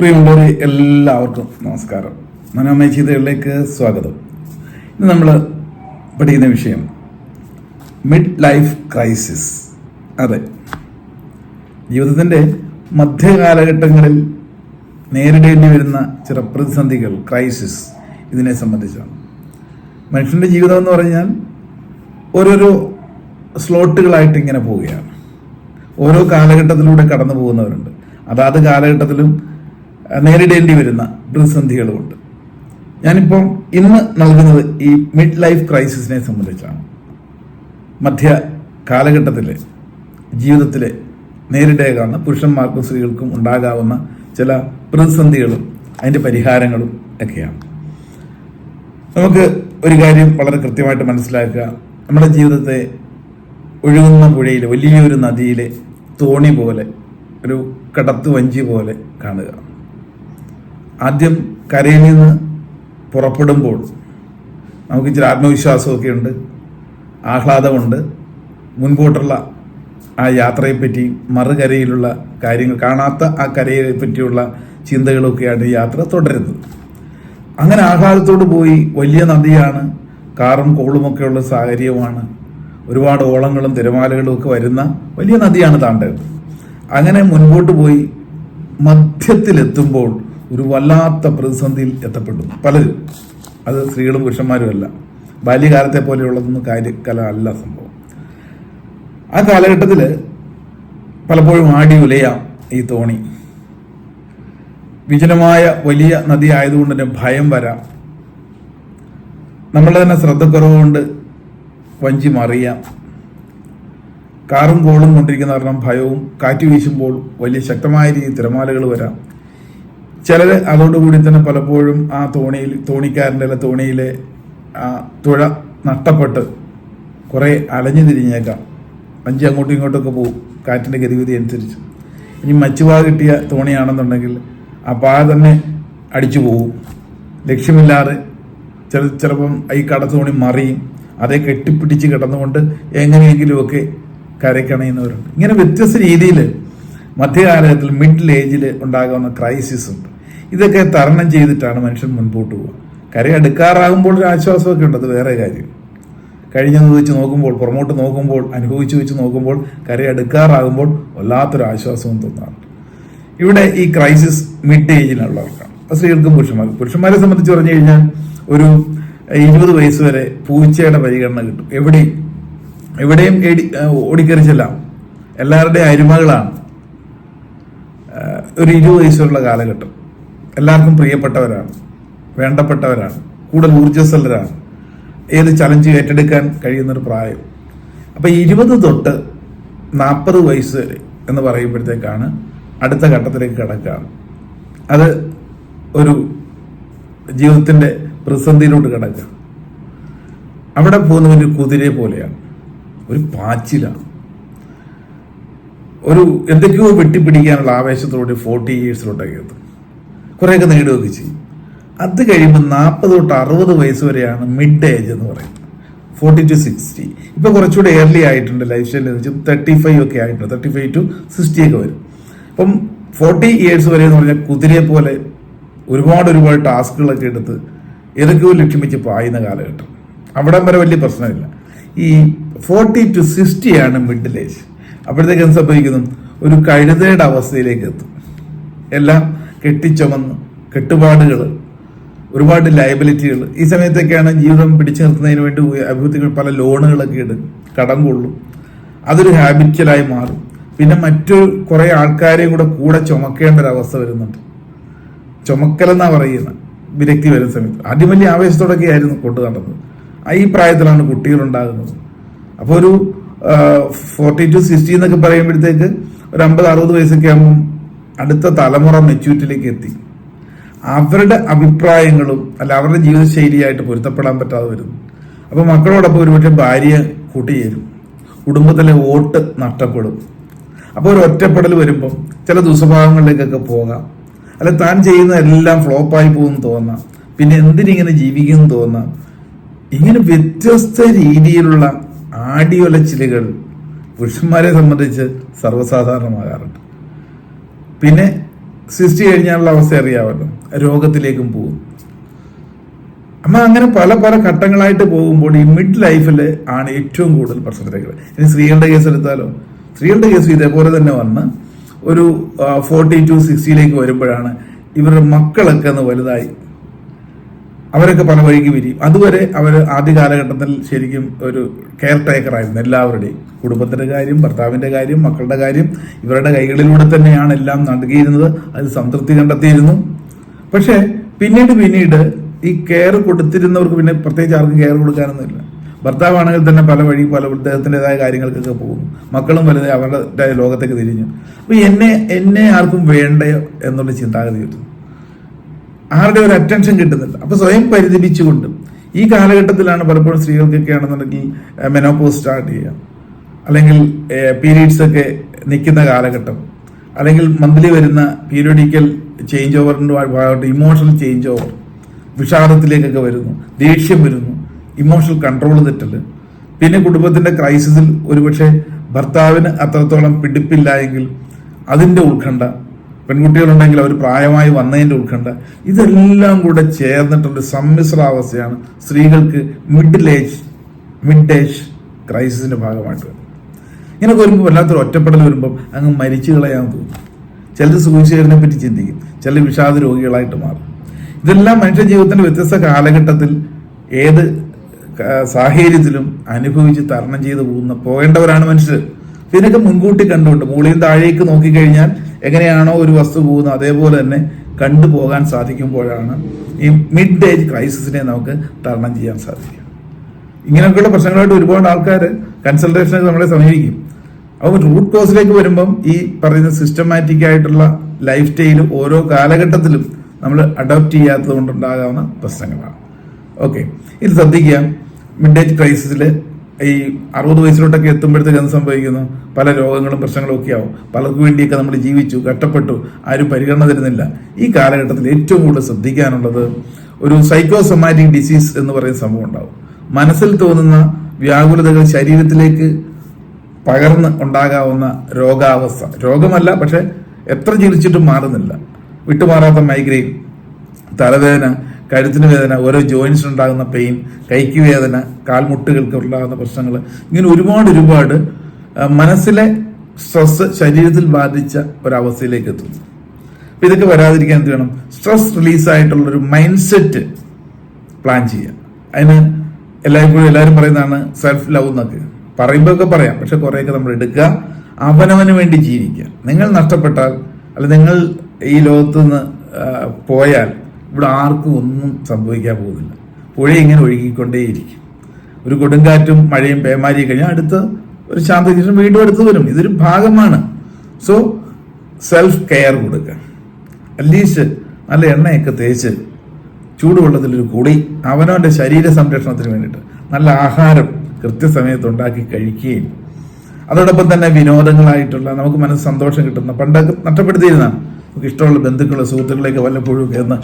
പ്രിയമുള്ളവരെ എല്ലാവർക്കും നമസ്കാരം. മനോമയ ചിന്തകളിലേക്ക് സ്വാഗതം. ഇന്ന് നമ്മൾ പഠിക്കുന്ന വിഷയം മിഡ് ലൈഫ് ക്രൈസിസ് അതെ. ജീവിതത്തിന്റെ മധ്യകാലഘട്ടങ്ങളിൽ നേരിടേണ്ടി വരുന്ന ചില പ്രതിസന്ധികൾ ക്രൈസിസ് ഇതിനെ സംബന്ധിച്ചാണ്. മനുഷ്യന്റെ ജീവിതം എന്ന് പറഞ്ഞാൽ ഓരോരോ സ്ലോട്ടുകളായിട്ട് ഇങ്ങനെ പോവുകയാണ്. ഓരോ കാലഘട്ടത്തിലൂടെ കടന്നു പോകുന്നവരുണ്ട് അതാത് കാലഘട്ടത്തിലും നേരിടേണ്ടി വരുന്ന പ്രതിസന്ധികളുമുണ്ട്. ഞാനിപ്പം ഇന്ന് നൽകുന്നത് ഈ മിഡ് ലൈഫ് ക്രൈസിസിനെ സംബന്ധിച്ചാണ്. മധ്യ കാലഘട്ടത്തിലെ ജീവിതത്തിലെ നേരിടേക്കാവുന്ന പുരുഷന്മാർക്കും സ്ത്രീകൾക്കും ഉണ്ടാകാവുന്ന ചില പ്രതിസന്ധികളും അതിന്റെ പരിഹാരങ്ങളും ഒക്കെയാണ്. നമുക്ക് ഒരു കാര്യം വളരെ കൃത്യമായിട്ട് മനസ്സിലാക്കുക. നമ്മുടെ ജീവിതത്തെ ഒഴുകുന്ന പുഴയിൽ വലിയൊരു നദിയിലെ തോണി പോലെ ഒരു കടത്തു വഞ്ചി പോലെ കാണുക. ആദ്യം കരയിൽ നിന്ന് പുറപ്പെടുമ്പോൾ നമുക്ക് ഇച്ചിരി ആത്മവിശ്വാസമൊക്കെ ഉണ്ട് ആഹ്ലാദമുണ്ട്. മുൻപോട്ടുള്ള ആ യാത്രയെപ്പറ്റി മറുകരയിലുള്ള കാര്യങ്ങൾ കാണാത്ത ആ കരയെ പറ്റിയുള്ള ചിന്തകളൊക്കെയാണ് ഈ യാത്ര തുടരുന്നത്. അങ്ങനെ ആഹ്ലാദത്തോട് പോയി വലിയ നദിയാണ് കാറും കോളുമൊക്കെ ഉള്ള സാഹചര്യമാണ്. ഒരുപാട് ഓളങ്ങളും തിരമാലകളും ഒക്കെ വരുന്ന വലിയ നദിയാണ് താണ്ടത് അങ്ങനെ മുൻപോട്ട് പോയി മധ്യത്തിലെത്തുമ്പോൾ ഒരു വല്ലാത്ത പ്രതിസന്ധിയിൽ എത്തപ്പെട്ടു. പലരും. അത് സ്ത്രീകളും പുരുഷന്മാരും അല്ല. ബാല്യകാലത്തെ പോലെയുള്ളതൊന്നും കാര്യകല അല്ല സംഭവം. ആ കാലഘട്ടത്തിൽ പലപ്പോഴും ആടി ഉലയാം ഈ തോണി. വിജനമായ വലിയ നദി ആയതുകൊണ്ട് തന്നെ ഭയം വരാം. നമ്മളുടെ തന്നെ ശ്രദ്ധക്കുറവ് കൊണ്ട് വഞ്ചി മറിയാം. കാറും കോളും കൊണ്ടിരിക്കുന്ന കാരണം ഭയവും കാറ്റ് വീശുമ്പോൾ വലിയ ശക്തമായ രീതിയിൽ തിരമാലകൾ വരാം. ചിലർ അതോടുകൂടി തന്നെ പലപ്പോഴും ആ തോണിയിൽ തോണിക്കാരന്റെ അല്ല തോണിയിലെ ആ തുഴ നഷ്ടപ്പെട്ട് കുറേ അലഞ്ഞു തിരിഞ്ഞേക്കാം. വഞ്ചി അങ്ങോട്ടും ഇങ്ങോട്ടൊക്കെ പോകും കാറ്റിന്റെ ഗതിവിധി അനുസരിച്ച്. ഇനി മച്ചുവാ കിട്ടിയ തോണിയാണെന്നുണ്ടെങ്കിൽ ആ പാഴ തന്നെ അടിച്ചു പോകും. ലക്ഷ്യമില്ലാതെ ചില ചിലപ്പം ഈ കടത്തോണി മറിയും അതേ കെട്ടിപ്പിടിച്ച് കിടന്നുകൊണ്ട് എങ്ങനെയെങ്കിലുമൊക്കെ കരയ്ക്കണയുന്നവരുണ്ട് ഇങ്ങനെ വ്യത്യസ്ത രീതിയിൽ മധ്യകാലത്തിൽ മിഡിൽ ഏജിൽ ഉണ്ടാകുന്ന ക്രൈസിസ് ഉണ്ട് ഇതൊക്കെ തരണം ചെയ്തിട്ടാണ് മനുഷ്യൻ മുൻപോട്ട് പോവുക. കരയടുക്കാറാകുമ്പോൾ ഒരു ആശ്വാസമൊക്കെ ഉണ്ട് അത് വേറെ കാര്യം. കഴിഞ്ഞത് വെച്ച് നോക്കുമ്പോൾ പുറമോട്ട് നോക്കുമ്പോൾ അനുഭവിച്ചു വെച്ച് നോക്കുമ്പോൾ കരയടുക്കാറാകുമ്പോൾ വല്ലാത്തൊരു ആശ്വാസവും തോന്നാറുണ്ട്. ഇവിടെ ഈ ക്രൈസിസ് മിഡ് ഏജിലുള്ളവർക്കാണ് അത് സ്ത്രീകൾക്കും പുരുഷന്മാർക്കും. പുരുഷന്മാരെ സംബന്ധിച്ച് പറഞ്ഞു കഴിഞ്ഞാൽ ഒരു ഇരുപത് വയസ്സ് വരെ പൂച്ചയുടെ പരിഗണന കിട്ടും. എവിടെയും എവിടെയും ഓടിക്കറിച്ചല്ല ഓടിക്കറി എല്ലാവരുടെയും അരുമകളാണ്. ഒരു ഇരുപത് വയസ്സുള്ള കാലഘട്ടം. എല്ലാവർക്കും പ്രിയപ്പെട്ടവരാണ് വേണ്ടപ്പെട്ടവരാണ് കൂടുതൽ ഊർജസ്വലരാണ്. ഏത് ചലഞ്ച് ഏറ്റെടുക്കാൻ കഴിയുന്നൊരു പ്രായം. അപ്പം ഇരുപത് തൊട്ട് നാൽപ്പത് വയസ്സ് വരെ എന്ന് പറയുമ്പോഴത്തേക്കാണ് അടുത്ത ഘട്ടത്തിലേക്ക് കിടക്കുകയാണ് അത് ഒരു ജീവിതത്തിന്റെ പ്രതിസന്ധിയിലോട്ട് കിടക്കുക. അവിടെ പോകുന്ന ഒരു കുതിരയെ പോലെയാണ് ഒരു പാച്ചിലാണ്. ഒരു എന്തൊക്കെയോ വെട്ടിപ്പിടിക്കാനുള്ള ആവേശത്തോടെ ഫോർട്ടി ഇയേഴ്സിലോട്ടൊക്കെ എത്തും കുറേയൊക്കെ നേടുകയൊക്കെ ചെയ്യും. അത് കഴിയുമ്പോൾ നാൽപ്പത് തൊട്ട് അറുപത് വയസ്സ് വരെയാണ് മിഡ് ഏജ് എന്ന് പറയുന്നത്. ഫോർട്ടി ടു സിക്സ്റ്റി ഇപ്പൊ കുറച്ചുകൂടെ എയർലി ആയിട്ടുണ്ട് ലൈഫ് എന്ന് വെച്ചാൽ തേർട്ടി ഫൈവ് ഒക്കെ ആയിട്ടുണ്ട്. തേർട്ടി ഫൈവ് ടു സിക്സ്റ്റി ഒക്കെ വരും. അപ്പം ഫോർട്ടി ഇയേഴ്സ് വരെ എന്ന് പറഞ്ഞാൽ കുതിരയെ പോലെ ഒരുപാട് ഒരുപാട് ടാസ്കുകളൊക്കെ എടുത്ത് ഏതൊക്കെയോ ലക്ഷ്യം വെച്ച് പായുന്ന കാലഘട്ടം. അവിടം വരെ വലിയ പ്രശ്നമില്ല. ഈ ഫോർട്ടി ടു സിക്സ്റ്റി ആണ് മിഡിൽ ഏജ് അപ്പോഴത്തേക്ക് എന്ത് സംഭവിക്കുന്നു? ഒരു കഴുതയുടെ അവസ്ഥയിലേക്ക് എത്തും. എല്ലാം കെട്ടിച്ചുമന്ന് കെട്ടുപാടുകൾ ഒരുപാട് ലയബിലിറ്റികൾ ഈ സമയത്തൊക്കെയാണ് ജീവിതം പിടിച്ചു നിർത്തുന്നതിന് വേണ്ടി അഭിവൃദ്ധികൾ പല ലോണുകളൊക്കെ ഇടും കടം കൊള്ളും. അതൊരു ഹാബിറ്റലായി മാറും. പിന്നെ മറ്റു കുറേ ആൾക്കാരെയും കൂടെ കൂടെ ചുമക്കേണ്ട ഒരു അവസ്ഥ വരുന്നുണ്ട്. ചുമക്കലെന്നാ പറയുന്നത് വിരക്തി വരുന്ന സമയത്ത്. ആദ്യം വലിയ ആവേശത്തോടൊക്കെ ആയിരുന്നു കൊണ്ടു നടന്നത്. ഈ പ്രായത്തിലാണ് കുട്ടികൾ ഉണ്ടാകുന്നത്. അപ്പോൾ ഒരു ഫോർട്ടി ടു സിക്സ്റ്റി എന്നൊക്കെ പറയുമ്പോഴത്തേക്ക് ഒരു അമ്പത് അറുപത് വയസ്സൊക്കെ ആകുമ്പം അടുത്ത തലമുറ മെച്യൂരിറ്റിയിലേക്ക് എത്തി. അവരുടെ അഭിപ്രായങ്ങളും അല്ല അവരുടെ ജീവിതശൈലിയായിട്ട് പൊരുത്തപ്പെടാൻ പറ്റാതെ വരുന്നു. അപ്പൊ മക്കളോടൊപ്പം ഒരുപക്ഷെ ഭാര്യ കൂട്ടിയേരും കുടുംബത്തിലെ വോട്ട് നഷ്ടപ്പെടും. അപ്പോൾ ഒരു ഒറ്റപ്പെടൽ വരുമ്പോൾ ചില ദുസ്വഭാവങ്ങളിലേക്കൊക്കെ പോകാം. അല്ല താൻ ചെയ്യുന്ന എല്ലാം ഫ്ലോപ്പായി പോകുമെന്ന് തോന്നാം. പിന്നെ എന്തിനിങ്ങനെ ജീവിക്കുമെന്ന് തോന്നാം. ഇങ്ങനെ വ്യത്യസ്ത രീതിയിലുള്ള ആടിയൊലച്ചിലുകൾ പുരുഷന്മാരെ സംബന്ധിച്ച് സർവസാധാരണമാകാറുണ്ട്. പിന്നെ സിസ്റ്റ് കഴിഞ്ഞാലുള്ള അവസ്ഥ അറിയാമല്ലോ. രോഗത്തിലേക്കും പോകും. അമ്മ അങ്ങനെ പല പല ഘട്ടങ്ങളായിട്ട് പോകുമ്പോൾ ഈ മിഡ് ലൈഫിൽ ആണ് ഏറ്റവും കൂടുതൽ പ്രശ്നത്തിലേക്ക് ഇനി സ്ത്രീകളുടെ കേസ് എടുത്താലോ? സ്ത്രീകളുടെ കേസ് ഇതേപോലെ തന്നെ വന്ന് ഒരു ഫോർട്ടി ടു സിക്സ്റ്റിയിലേക്ക് വരുമ്പോഴാണ് ഇവരുടെ മക്കളൊക്കെ ഒന്ന് വലുതായി അവരൊക്കെ പല വഴിക്ക് വിരിയും. അതുവരെ അവർ ആദ്യ കാലഘട്ടത്തിൽ ശരിക്കും ഒരു കെയർ ടേക്കർ ആയിരുന്നു എല്ലാവരുടെയും. കുടുംബത്തിന്റെ കാര്യം ഭർത്താവിന്റെ കാര്യം മക്കളുടെ കാര്യം ഇവരുടെ കൈകളിലൂടെ തന്നെയാണ് എല്ലാം നൽകിയിരുന്നത് അതിൽ സംതൃപ്തി കണ്ടെത്തിയിരുന്നു. പക്ഷേ പിന്നീട് പിന്നീട് ഈ കെയർ കൊടുത്തിരുന്നവർക്ക് പിന്നെ പ്രത്യേകിച്ച് ആർക്കും കെയർ കൊടുക്കാനൊന്നുമില്ല. ഭർത്താവാണെങ്കിൽ തന്നെ പല വഴി പല അദ്ദേഹത്തിന്റെതായ കാര്യങ്ങൾക്കൊക്കെ പോകുന്നു. മക്കളും വലുതായി അവരുടെ ലോകത്തേക്ക് തിരിഞ്ഞു. അപ്പോൾ എന്നെ എന്നെ ആർക്കും വേണ്ടയോ എന്നുള്ള ചിന്താഗതി വരുന്നു ആരുടെ ഒരു അറ്റൻഷൻ കിട്ടുന്നില്ല. അപ്പൊ സ്വയം പരിതപിച്ചുകൊണ്ട് ഈ കാലഘട്ടത്തിലാണ് പലപ്പോഴും സ്ത്രീകൾക്കൊക്കെ ആണെന്നുണ്ടെങ്കിൽ മെനോപോസ് സ്റ്റാർട്ട് ചെയ്യുക. അല്ലെങ്കിൽ പീരീഡ്സ് ഒക്കെ നിൽക്കുന്ന കാലഘട്ടം. അല്ലെങ്കിൽ മന്ത്ലി വരുന്ന പീരിയോഡിക്കൽ ചേഞ്ച് ഓവറിന്റെ ഭാഗമായിട്ട് ഇമോഷണൽ ചേഞ്ച് ഓവർ വിഷാദത്തിലേക്കൊക്കെ വരുന്നു. ദേഷ്യം വരുന്നു. ഇമോഷണൽ കൺട്രോൾ തെറ്റൽ. പിന്നെ കുടുംബത്തിന്റെ ക്രൈസിസിൽ ഒരുപക്ഷെ ഭർത്താവിന് അത്രത്തോളം പിടിപ്പില്ല എങ്കിൽ അതിന്റെ ഉത്കണ്ഠ പെൺകുട്ടികളുണ്ടെങ്കിൽ അവർ പ്രായമായി വന്നതിന്റെ ഉത്കണ്ഠ. ഇതെല്ലാം കൂടെ ചേർന്നിട്ടുള്ള സമ്മിശ്രാവസ്ഥയാണ് സ്ത്രീകൾക്ക് മിഡിൽ ഏജ് മിഡ് ഏജ് ക്രൈസിസിന്റെ ഭാഗമായിട്ട് വരുന്നത്. ഇങ്ങനെയൊക്കെ വരുമ്പോൾ വല്ലാത്തൊരു ഒറ്റപ്പെടൽ വരുമ്പോൾ അങ്ങ് മരിച്ചു കളയാൻ തോന്നും. ചിലർ സൂചിച്ചതിനെ പറ്റി ചിന്തിക്കും. ചിലർ വിഷാദ രോഗികളായിട്ട് മാറും. ഇതെല്ലാം മനുഷ്യ ജീവിതത്തിന്റെ വ്യത്യസ്ത കാലഘട്ടത്തിൽ ഏത് സാഹചര്യത്തിലും അനുഭവിച്ച് തരണം ചെയ്തു പോകുന്ന പോകേണ്ടവരാണ് മനുഷ്യർ ഇതിനൊക്കെ മുൻകൂട്ടി കണ്ടുകൊണ്ട് മുകളിൽ താഴേക്ക് നോക്കിക്കഴിഞ്ഞാൽ എങ്ങനെയാണോ ഒരു വസ്തു പോകുന്നത് അതേപോലെ തന്നെ കണ്ടുപോകാൻ സാധിക്കുമ്പോഴാണ് ഈ മിഡ് ഏജ് ക്രൈസിസിനെ നമുക്ക് തരണം ചെയ്യാൻ സാധിക്കുക. ഇങ്ങനെയൊക്കെയുള്ള പ്രശ്നങ്ങളായിട്ട് ഒരുപാട് ആൾക്കാർ കൺസൾട്ടേഷനൊക്കെ നമ്മളെ സമീപിക്കും. അപ്പോൾ റൂട്ട് കോസിലേക്ക് വരുമ്പം ഈ പറയുന്ന സിസ്റ്റമാറ്റിക് ആയിട്ടുള്ള ലൈഫ് സ്റ്റൈൽ ഓരോ കാലഘട്ടത്തിലും നമ്മൾ അഡോപ്റ്റ് ചെയ്യാത്തത് കൊണ്ടുണ്ടാകാവുന്ന പ്രശ്നങ്ങളാണ്. ഓക്കെ ഇത് ശ്രദ്ധിക്കുക. മിഡ് ഏജ് ക്രൈസിസിൽ ഈ അറുപത് വയസ്സിലോട്ടൊക്കെ എത്തുമ്പോഴത്തേക്ക് എന്ത് സംഭവിക്കുന്നു. പല രോഗങ്ങളും പ്രശ്നങ്ങളും ഒക്കെ ആവും. പലർക്കു വേണ്ടിയൊക്കെ നമ്മൾ ജീവിച്ചു കഷ്ടപ്പെട്ടു ആരും പരിഗണന തരുന്നില്ല. ഈ കാലഘട്ടത്തിൽ ഏറ്റവും കൂടുതൽ ശ്രദ്ധിക്കാനുള്ളത് ഒരു സൈക്കോസൊമാറ്റിക് ഡിസീസ് എന്ന് പറയുന്ന സംഭവം ഉണ്ടാവും. മനസ്സിൽ തോന്നുന്ന വ്യാകുലതകൾ ശരീരത്തിലേക്ക് പകർന്ന് ഉണ്ടാകാവുന്ന രോഗാവസ്ഥ. രോഗമല്ല പക്ഷെ എത്ര ചികിത്സിച്ചിട്ടും മാറുന്നില്ല. വിട്ടുമാറാത്ത മൈഗ്രെയിൻ തലവേദന കഴുത്തിന് വേദന ഓരോ ജോയിൻസിനുണ്ടാകുന്ന പെയിൻ കൈക്ക് വേദന കാൽമുട്ടുകൾക്ക് ഉണ്ടാകുന്ന പ്രശ്നങ്ങൾ. ഇങ്ങനെ ഒരുപാട് ഒരുപാട് മനസ്സിലെ സ്ട്രെസ് ശരീരത്തിൽ ബാധിച്ച ഒരവസ്ഥയിലേക്ക് എത്തുന്നു. അപ്പൊ ഇതൊക്കെ വരാതിരിക്കാൻ എന്ത് വേണം? സ്ട്രെസ് റിലീസ് ആയിട്ടുള്ള ഒരു മൈൻഡ് സെറ്റ് പ്ലാൻ ചെയ്യുക. അതിന് എല്ലായ്പ്പോഴും എല്ലാവരും പറയുന്നതാണ് സെൽഫ് ലവ് എന്നൊക്കെ. പറയുമ്പോൾ ഒക്കെ പറയാം പക്ഷെ കുറേയൊക്കെ നമ്മൾ എടുക്കുക. അവനവന് വേണ്ടി ജീവിക്കുക. നിങ്ങൾ നഷ്ടപ്പെട്ടാൽ അല്ല നിങ്ങൾ ഈ ലോകത്ത് നിന്ന് പോയാൽ ഇവിടെ ആർക്കും ഒന്നും സംഭവിക്കാൻ പോകുന്നില്ല. പുഴ ഇങ്ങനെ ഒഴുകിക്കൊണ്ടേയിരിക്കും. ഒരു കൊടുങ്കാറ്റും മഴയും പേമാരിയും കഴിഞ്ഞാൽ അടുത്ത ഒരു ശാന്തശേഷം വീണ്ടും അടുത്ത് വരും. ഇതൊരു ഭാഗമാണ്. സോ സെൽഫ് കെയർ കൊടുക്കുക അറ്റ്ലീസ്റ്റ് നല്ല എണ്ണയൊക്കെ തേച്ച് ചൂടുവെള്ളത്തിലൊരു കുടി അവനവന്റെ ശരീര സംരക്ഷണത്തിന് വേണ്ടിയിട്ട് നല്ല ആഹാരം കൃത്യസമയത്ത് ഉണ്ടാക്കി കഴിക്കുകയും. അതോടൊപ്പം തന്നെ വിനോദങ്ങളായിട്ടുള്ള നമുക്ക് മനസ്സ് സന്തോഷം കിട്ടുന്ന പണ്ടൊക്കെ നഷ്ടപ്പെടുത്തിയിരുന്ന നമുക്ക് ഇഷ്ടമുള്ള ബന്ധുക്കൾ സുഹൃത്തുക്കളെയൊക്കെ വല്ലപ്പോഴും ഒക്കെ ഒന്ന്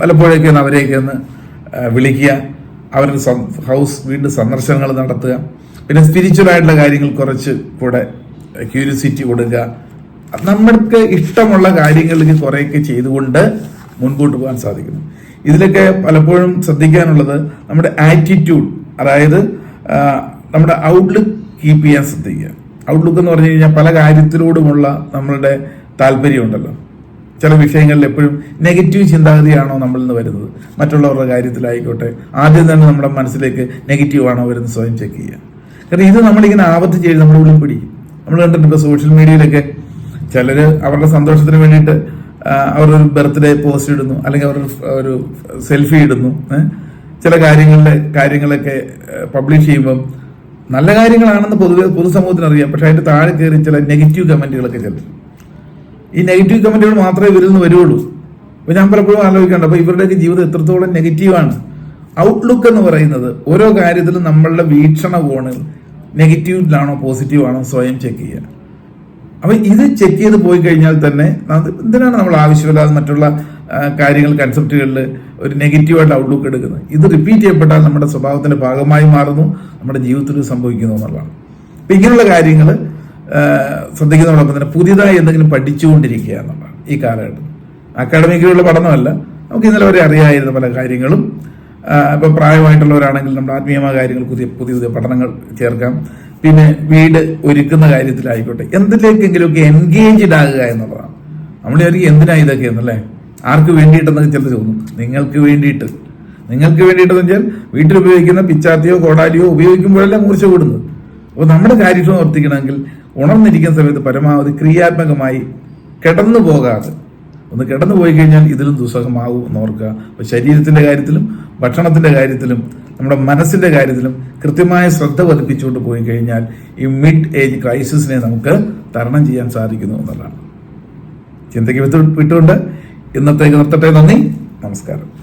വല്ലപ്പോഴൊക്കെ ഒന്ന് അവരെയൊക്കെ ഒന്ന് വിളിക്കുക. അവരുടെ ഹൗസ് വീട് സന്ദർശനങ്ങൾ നടത്തുക. പിന്നെ സ്പിരിച്വലായിട്ടുള്ള കാര്യങ്ങൾ കുറച്ച് കൂടെ ക്യൂരിയോസിറ്റി കൊടുക്കുക. നമ്മൾക്ക് ഇഷ്ടമുള്ള കാര്യങ്ങളിലേക്ക് കുറേയൊക്കെ ചെയ്തുകൊണ്ട് മുൻപോട്ട് പോകാൻ സാധിക്കുന്നു. ഇതിലൊക്കെ പലപ്പോഴും ശ്രദ്ധിക്കാനുള്ളത് നമ്മുടെ ആറ്റിറ്റ്യൂഡ് അതായത് നമ്മുടെ ഔട്ട്ലുക്ക് കീപ്പ് ചെയ്യാൻ ശ്രദ്ധിക്കുക. ഔട്ട്ലുക്ക് എന്ന് പറഞ്ഞു കഴിഞ്ഞാൽ പല കാര്യത്തിലൂടുമുള്ള നമ്മളുടെ താല്പര്യമുണ്ടല്ലോ. ചില വിഷയങ്ങളിൽ എപ്പോഴും നെഗറ്റീവ് ചിന്താഗതിയാണോ നമ്മളിൽ നിന്ന് വരുന്നത്? മറ്റുള്ളവരുടെ കാര്യത്തിലായിക്കോട്ടെ ആദ്യം തന്നെ നമ്മുടെ മനസ്സിലേക്ക് നെഗറ്റീവ് ആണോ വരുന്നത് സ്വയം ചെക്ക് ചെയ്യുക. കാരണം ഇത് നമ്മളിങ്ങനെ ആവർത്തിച്ച് ചെയ്ത് നമ്മുടെ ഉള്ളിൽ പിടിക്കും. നമ്മൾ കണ്ടിട്ടുണ്ട് സോഷ്യൽ മീഡിയയിലൊക്കെ ചിലർ അവരുടെ സന്തോഷത്തിന് വേണ്ടിയിട്ട് അവരൊരു ഒരു ബർത്ത്ഡേ പോസ്റ്റ് ഇടുന്നു അല്ലെങ്കിൽ അവരുടെ ഒരു സെൽഫി ഇടുന്നു ചില കാര്യങ്ങളിലെ കാര്യങ്ങളൊക്കെ പബ്ലിഷ് ചെയ്യുമ്പം നല്ല കാര്യങ്ങളാണെന്ന് പൊതുവെ പൊതുസമൂഹത്തിന് അറിയാം. പക്ഷെ അതിന്റെ താഴെ കയറി ചില നെഗറ്റീവ് കമന്റുകളൊക്കെ ചെല്ലും ഈ നെഗറ്റീവ് കമന്റുകൾ മാത്രമേ ഇവരിൽ നിന്ന് വരുള്ളൂ അപ്പൊ ഞാൻ പലപ്പോഴും ആലോചിക്കേണ്ട അപ്പൊ ഇവരുടെയൊക്കെ ജീവിതം എത്രത്തോളം നെഗറ്റീവാണ്. ഔട്ട്ലുക്ക് എന്ന് പറയുന്നത് ഓരോ കാര്യത്തിലും നമ്മളുടെ വീക്ഷണകോണിൽ നെഗറ്റീവിലാണോ പോസിറ്റീവ് ആണോ സ്വയം ചെക്ക് ചെയ്യുക. അപ്പൊ ഇത് ചെക്ക് ചെയ്ത് പോയി കഴിഞ്ഞാൽ തന്നെ എന്തിനാണ് നമ്മൾ ആവശ്യമില്ലാതെ മറ്റുള്ള കാര്യങ്ങൾ കൺസെപ്റ്റുകളിൽ ഒരു നെഗറ്റീവായിട്ട് ഔട്ട്ലുക്ക് എടുക്കുന്നത്? ഇത് റിപ്പീറ്റ് ചെയ്യപ്പെട്ടാൽ നമ്മുടെ സ്വഭാവത്തിന്റെ ഭാഗമായി മാറുന്നു നമ്മുടെ ജീവിതത്തിൽ സംഭവിക്കുന്നു എന്നുള്ളതാണ്. അപ്പൊ ഇങ്ങനെയുള്ള കാര്യങ്ങൾ ശ്രദ്ധിക്കുന്നതോടൊപ്പം തന്നെ പുതിയതായി എന്തെങ്കിലും പഠിച്ചുകൊണ്ടിരിക്കുക എന്നുള്ളതാണ് ഈ കാലഘട്ടം അക്കാഡമിക്കിലുള്ള പഠനമല്ല. നമുക്ക് ഇന്നലെ വരെ അറിയായിരുന്ന പല കാര്യങ്ങളും. ഇപ്പോൾ ഇപ്പൊ പ്രായമായിട്ടുള്ളവരാണെങ്കിൽ നമ്മുടെ ആത്മീയമായ കാര്യങ്ങൾ പുതിയ പുതിയ പുതിയ പഠനങ്ങൾ ചേർക്കാം. പിന്നെ വീട് ഒരുക്കുന്ന കാര്യത്തിലായിക്കോട്ടെ. എന്തിലേക്കെങ്കിലുമൊക്കെ എൻഗേജ്ഡ് ആകുക എന്നുള്ളതാണ്. നമ്മൾ വിചാരിക്കും എന്തിനാ ഇതൊക്കെ എന്നല്ലേ? ആർക്ക് വേണ്ടിയിട്ടെന്നൊക്കെ ചിലർ തോന്നും നിങ്ങൾക്ക് വേണ്ടിയിട്ട്. നിങ്ങൾക്ക് വേണ്ടിയിട്ടെന്ന് വെച്ചാൽ വീട്ടിൽ ഉപയോഗിക്കുന്ന പിച്ചാത്തിയോ കോടാലിയോ ഉപയോഗിക്കുമ്പോഴല്ല മൂർച്ച കൂടുന്നത്. അപ്പോൾ നമ്മുടെ കാര്യക്ഷമം വർദ്ധിക്കണമെങ്കിൽ ഉണർന്നിരിക്കുന്ന സമയത്ത് പരമാവധി ക്രിയാത്മകമായി കിടന്നു പോകാതെ ഒന്ന് കിടന്നു പോയി കഴിഞ്ഞാൽ ഇതിലും ദുസ്സഹമാകും എന്ന് ഓർക്കുക. അപ്പോൾ ശരീരത്തിന്റെ കാര്യത്തിലും ഭക്ഷണത്തിന്റെ കാര്യത്തിലും നമ്മുടെ മനസ്സിന്റെ കാര്യത്തിലും കൃത്യമായ ശ്രദ്ധ പതിപ്പിച്ചുകൊണ്ട് പോയി കഴിഞ്ഞാൽ ഈ മിഡ് ഏജ് ക്രൈസിസിനെ നമുക്ക് തരണം ചെയ്യാൻ സാധിക്കുന്നു എന്നുള്ളതാണ്. ചിന്തയ്ക്ക് വിട്ട് വിട്ടുകൊണ്ട് ഇന്നത്തേക്ക് നിർത്തട്ടെ. നന്ദി. നമസ്കാരം.